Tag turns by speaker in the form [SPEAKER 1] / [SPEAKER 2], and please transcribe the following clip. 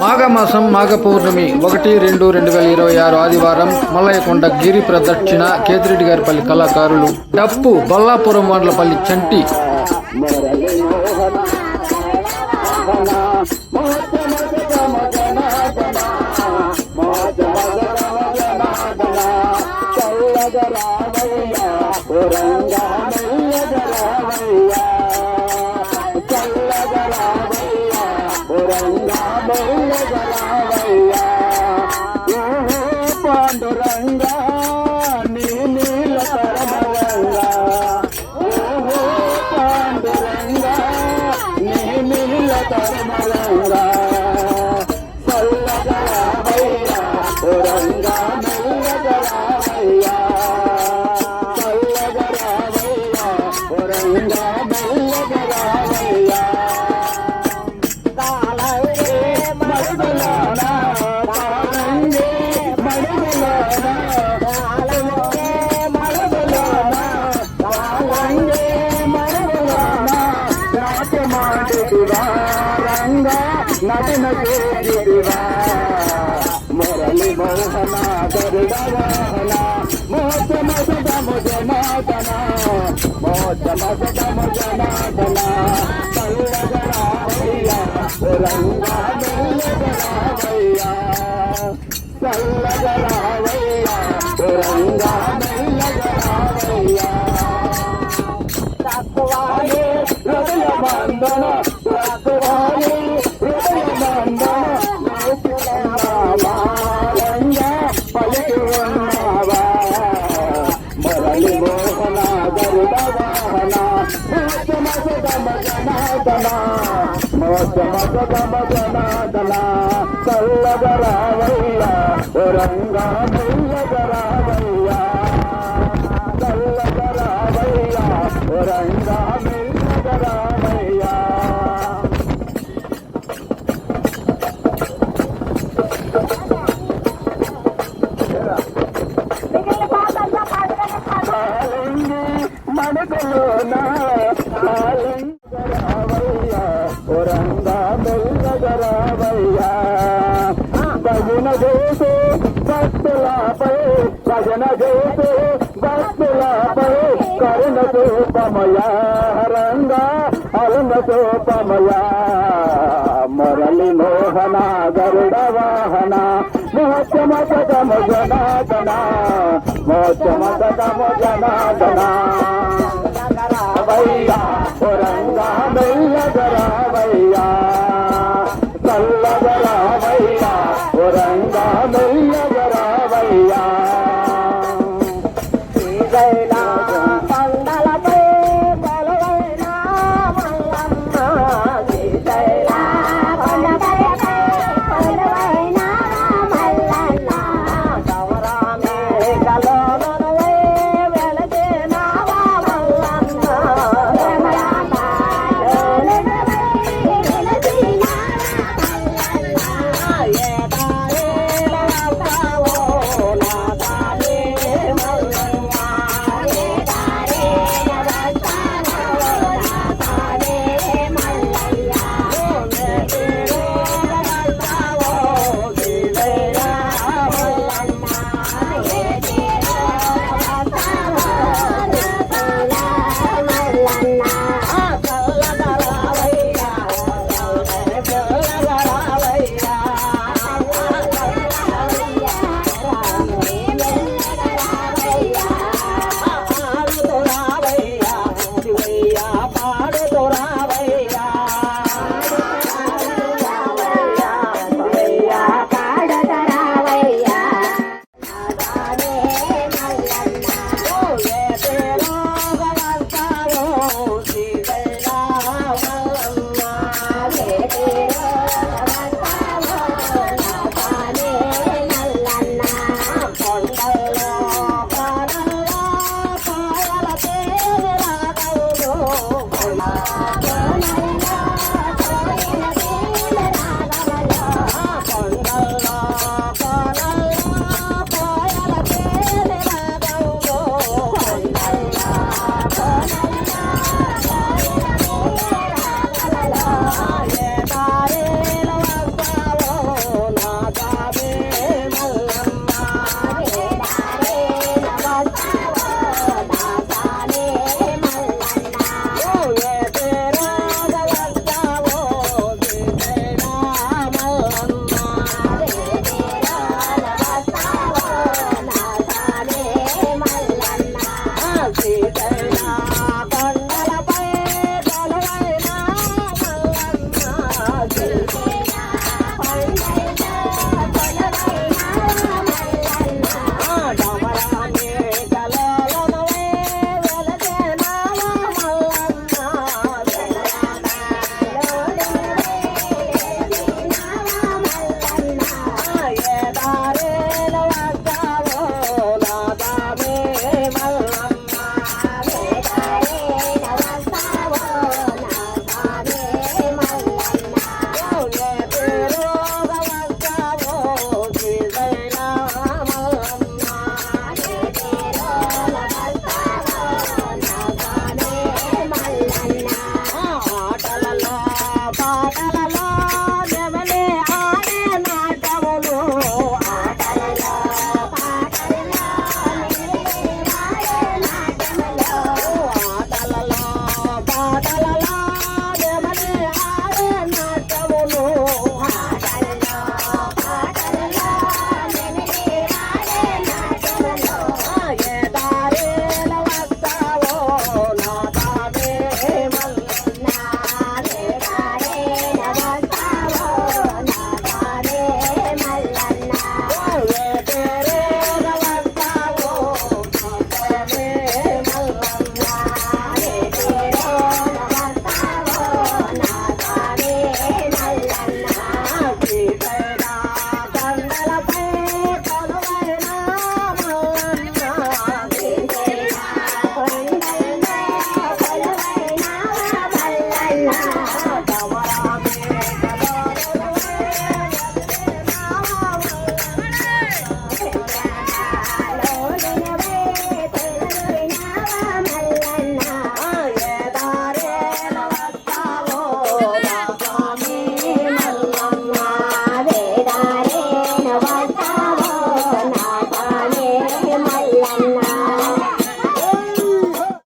[SPEAKER 1] మాఘమాసం మాఘ పౌర్ణమి ఒకటి రెండు రెండు వేల ఇరవై ఆరు ఆదివారం మల్లయ్యకొండ గిరి ప్రదక్షిణ కేతిరెడ్డి గారిపల్లి కళాకారులు డప్పు బల్లాపురం వాండ్లపల్లి చంటి.
[SPEAKER 2] పాండురంగా నీ నీల పరమరంగా ఓహో పాండురంగా నీ నీల పరమరంగా. నటన చేదివా మురళి మోహన గరుడ వాహన మోచ మసద ముజనాదన మోచ మసద ముజనాదన చల్లగరావయ్యా రంగా మెల్లగరావయ్యా చల్లగరావయ్యా రంగా మెల్లగరావయ్యా తక్కువాయే హృదయ బంధన తక్కువాయే చల్లగరావయ్యా రంగా మెల్లగరావయ్యా మడుగులోన కాలింగరావయ్యా రంగా మెల్లగరావయ్యా భజన చేసే భక్తులపై భజన చేసే భక్తులపై కరుణ చూపమయ రంగా అరుణ చూపమయ మురళి మోహన గరుడ వాహన మోచమ సదమ జనాదన మోచమ సదమ జనాదనా